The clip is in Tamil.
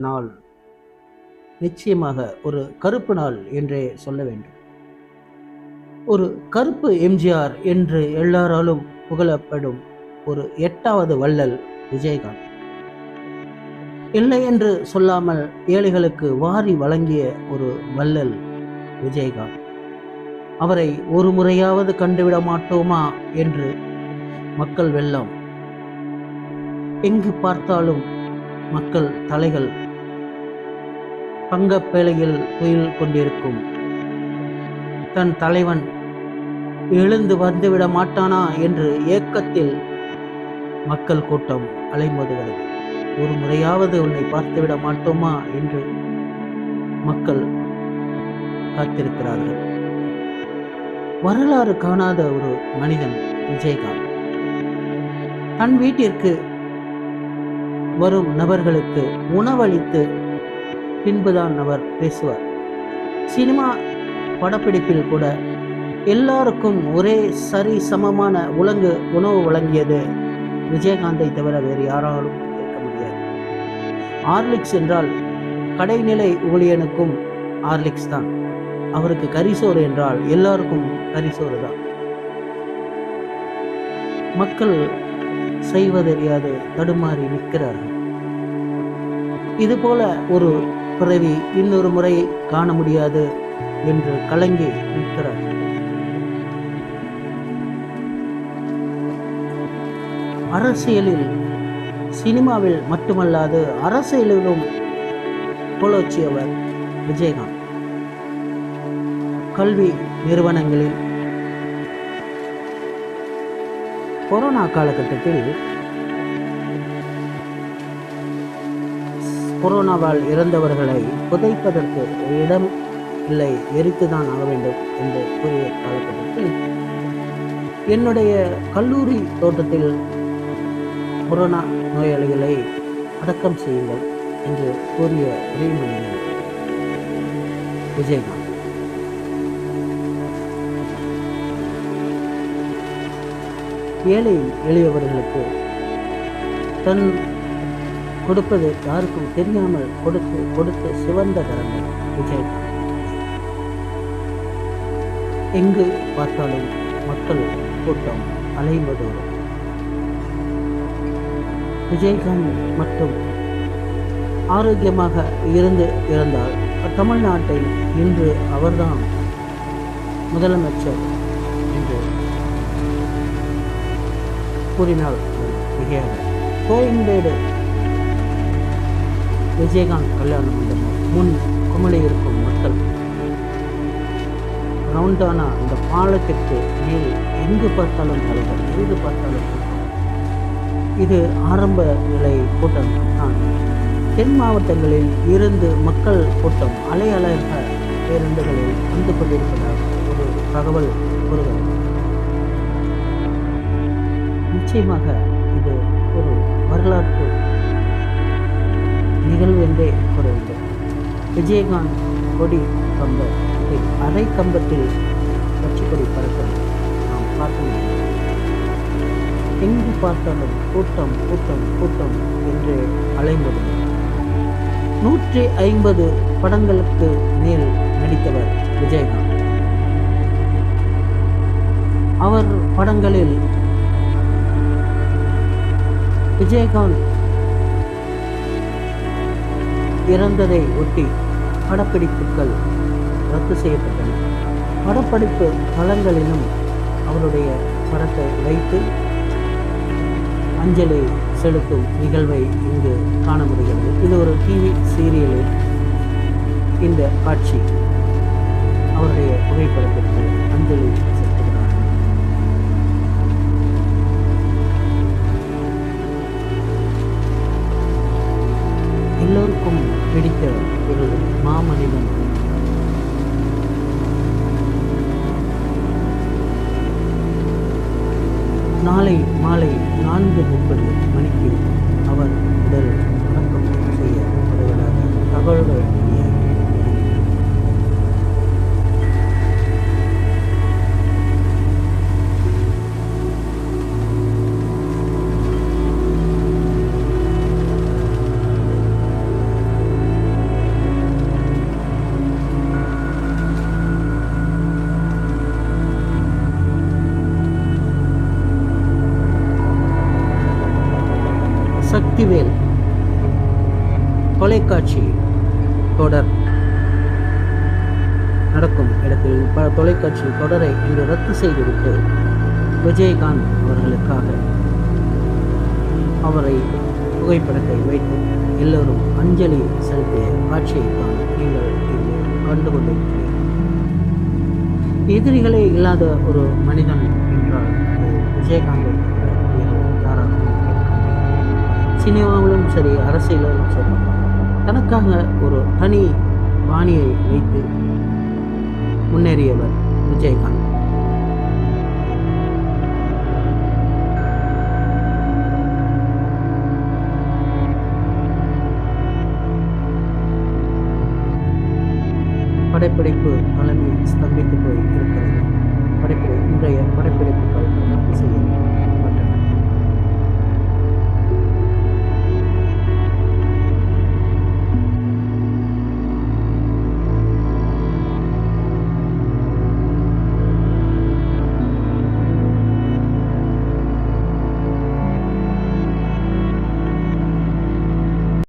நாள். நிச்சயமாக ஒரு கருப்பு நாள் என்றே சொல்ல வேண்டும். ஒரு கருப்பு எம்ஜிஆர் என்று எல்லாராலும் புகழப்படும் ஒரு எட்டாவது வள்ளல் விஜயகாந்த். இல்லை என்று சொல்லாமல் ஏழைகளுக்கு வாரி வழங்கிய ஒரு வள்ளல் விஜயகாந்த். அவரை ஒரு முறையாவது கண்டுவிட மாட்டோமா என்று மக்கள் வெள்ளம். எங்கு பார்த்தாலும் மக்கள் தலைகள் பங்கப்பேழையில் துயில் கொண்டிருக்கும். தன் தலைவன் எழுந்து வந்துவிட மாட்டானா? என்று ஏக்கத்தில் மக்கள் கூட்டம் அலைமோதுகிறது. ஒரு முறையாவது உன்னை பார்த்துவிட மாட்டோமா? என்று மக்கள் காத்திருக்கிறார்கள். வரலாறு காணாத ஒரு மனிதன் விஜயகாந்த். தன் வீட்டிற்கு வரும் நபர்களுக்கு உணவளித்து பின்புதான் அவர் பேசுவார். சினிமா படப்பிடிப்பில் கூட எல்லாருக்கும் ஒரே சரி சமமான உலங்கு உணவு வழங்கியது விஜயகாந்தை தவிர வேறு யாராலும் இருக்க முடியாது. ஆர்லிக்ஸ் என்றால் கடைநிலை ஊழியனுக்கும் ஆர்லிக்ஸ் தான். அவருக்கு கரிசோறு என்றால் எல்லாருக்கும் கரிசோறு தான். மக்கள் செய்வதறியாது தடுமாறி நிற்கிறார்கள். இதுபோல ஒரு பிறவி இன்னொரு முறை காண முடியாது என்று கலங்கி நிற்கிறார். அரசியலில் சினிமாவில் மட்டுமல்லாது அரசியலிலும் புலோச்சியவர் விஜயகாந்த். கல்வி நிறுவனங்களில் கொரோனா காலகட்டத்தில் கொரோனாவால் இறந்தவர்களை புதைப்பதற்கு இடம் இல்லை எரித்துதான் ஆக வேண்டும் என்று கூறிய காலகட்டத்தில் என்னுடைய கல்லூரி தோட்டத்தில் கொரோனா நோயாளிகளை அடக்கம் செய்யுங்கள் என்று கூறிய ஒரே மனிதன் விஜயகாந்த். ஏழை எளியவர்களுக்கு தன் கொடுப்பது யாருக்கும் தெரியாமல் கொடுத்து கொடுத்து சிவந்த கரங்கள் விஜயகாந்த் எங்கு பார்த்தாலும் மக்கள் கூட்டம் அலைவதோடு. விஜயகாந்த் மட்டும் ஆரோக்கியமாக இருந்து இருந்தால் தமிழ்நாட்டை இன்று அவர்தான் முதலமைச்சர் என்று கூறினால் மிகையாக கோயம்பேடு விஜயகாந்த் கல்யாண மண்டபம் முன் குமளி இருக்கும் மக்கள். ரவுண்டானா அந்த பாலத்திற்கு மேல் எங்கு பார்த்தாலும் தலைவர் எங்கு பார்த்தாலும் இது ஆரம்ப நிலை கூட்டம் தான். தென் மாவட்டங்களில் இருந்து மக்கள் கூட்டம் அலை அலையாக பேருந்துகளில் வந்து கொண்டிருப்பதாக ஒரு தகவல் கூறுகிறது நிச்சயமாக இது ஒரு விஜயகாந்த் கொடி கம்பம் அரை கம்பத்தில் கட்சி கொடி பறக்கும் நாம் பார்க்க எங்கு பார்த்தாலும் கூட்டம் கூட்டம் கூட்டம் என்று அலைந்தது. நூற்றி ஐம்பது படங்களுக்கு மேல் நடித்தவர் விஜயகாந்த். அவர் படங்களில் விஜயகாந்த் இறந்ததை ஒட்டி படப்பிடிப்புகள் ரத்து செய்யப்பட்டன. படப்பிடிப்பு தளங்களிலும் அவருடைய படத்தை வைத்து அஞ்சலி செலுத்தும் நிகழ்வை இங்கு காண முடிகிறது இது ஒரு டிவி சீரியலில் இந்த காட்சி அவருடைய புகைப்படத்திற்கு அஞ்சலி மாலை நான்கு முப்பது மணிக்கு அவர் உடல் அடக்கம் செய்யப்படுவதாக தகவல்கள் தொலைக்காட்சி தொடர் நடக்கும் இடத்தில் பல தொலைக்காட்சி தொடரை இன்று ரத்து செய்துவிட்டு விஜயகாந்த் அவர்களுக்காக அவரை புகைப்படத்தை வைத்து எல்லோரும் அஞ்சலி செலுத்திய காட்சியை தான் நீங்கள் கண்டு கொண்டிருக்கிறீர்கள் எதிரிகளே இல்லாத ஒரு மனிதன் என்றால் விஜயகாந்த் விஜயகாந்தை சினிமாவிலும் சரி அரசியலிலும் சரி தனக்காக ஒரு தனி பாணியை வைத்து முன்னேறியவர் விஜயகாந்த். படைப்பிடிப்பு தலைமை ஸ்தம்பித்து போய்